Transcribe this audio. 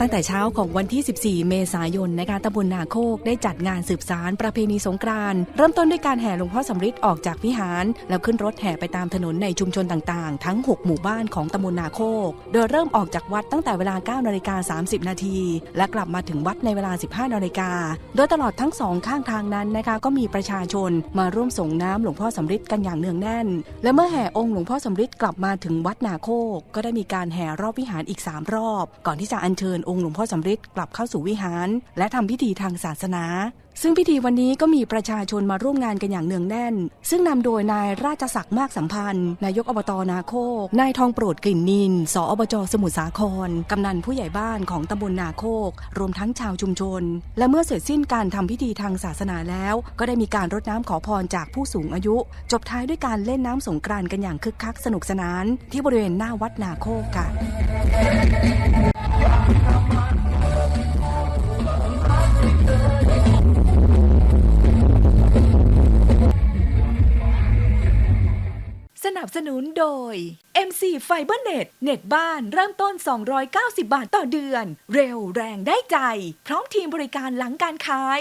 ตั้งแต่เช้าของวันที่ 14 เมษายนนะคะตำบลนาโคกได้จัดงานสืบสารประเพณีสงกรานต์เริ่มต้นด้วยการแห่หลวงพ่อสำริดออกจากวิหาร แล้วขึ้นรถแห่ไปตามถนนในชุมชนต่างๆ ทั้ง 6 หมู่บ้านของตำบลนาโคก โดยเริ่มออกจากวัดตั้งแต่เวลา 9 นาฬิกา 30 นาทีและกลับมาถึงวัดในเวลา 15 นาฬิกา โดยตลอดทั้งสองข้างทางนั้นนะคะก็มีประชาชนมาร่วมส่งน้ำหลวงพ่อสำริดกันอย่างเนืองแน่น และเมื่อแห่องค์หลวงพ่อสำริดกลับมาถึงวัดนาโคก ก็ได้มีการแห่รอบวิหารอีก 3 รอบ ก่อนที่จะอัญเชิญองค์หลวงพ่อสำริดกลับเข้าสู่วิหาร และทำพิธีทางศาสนา ซึ่งพิธีวันนี้ก็มีประชาชนมาร่วมงานกันอย่างเนืองแน่น ซึ่งนำโดยนายราชศักดิ์มากสัมพันธ์ นายกอบตนาโคก นายทองโปรดกลิ่นนิน สอบจสมุทรสาคร กำนันผู้ใหญ่บ้านของตำบลนาโคก รวมทั้งชาวชุมชน และเมื่อเสร็จสิ้นการทำพิธีทางศาสนาแล้ว ก็ได้มีการรดน้ำขอพรจากผู้สูงอายุ จบท้ายด้วยการเล่นน้ำสงกรานต์กันอย่างคึกคักสนุกสนาน ที่บริเวณหน้าวัดนาโคกค่ะ สนับสนุนโดย MC FiberNet เน็ตบ้านเริ่มต้น 290 บาทต่อเดือน เร็วแรงได้ใจ พร้อมทีมบริการหลังการขาย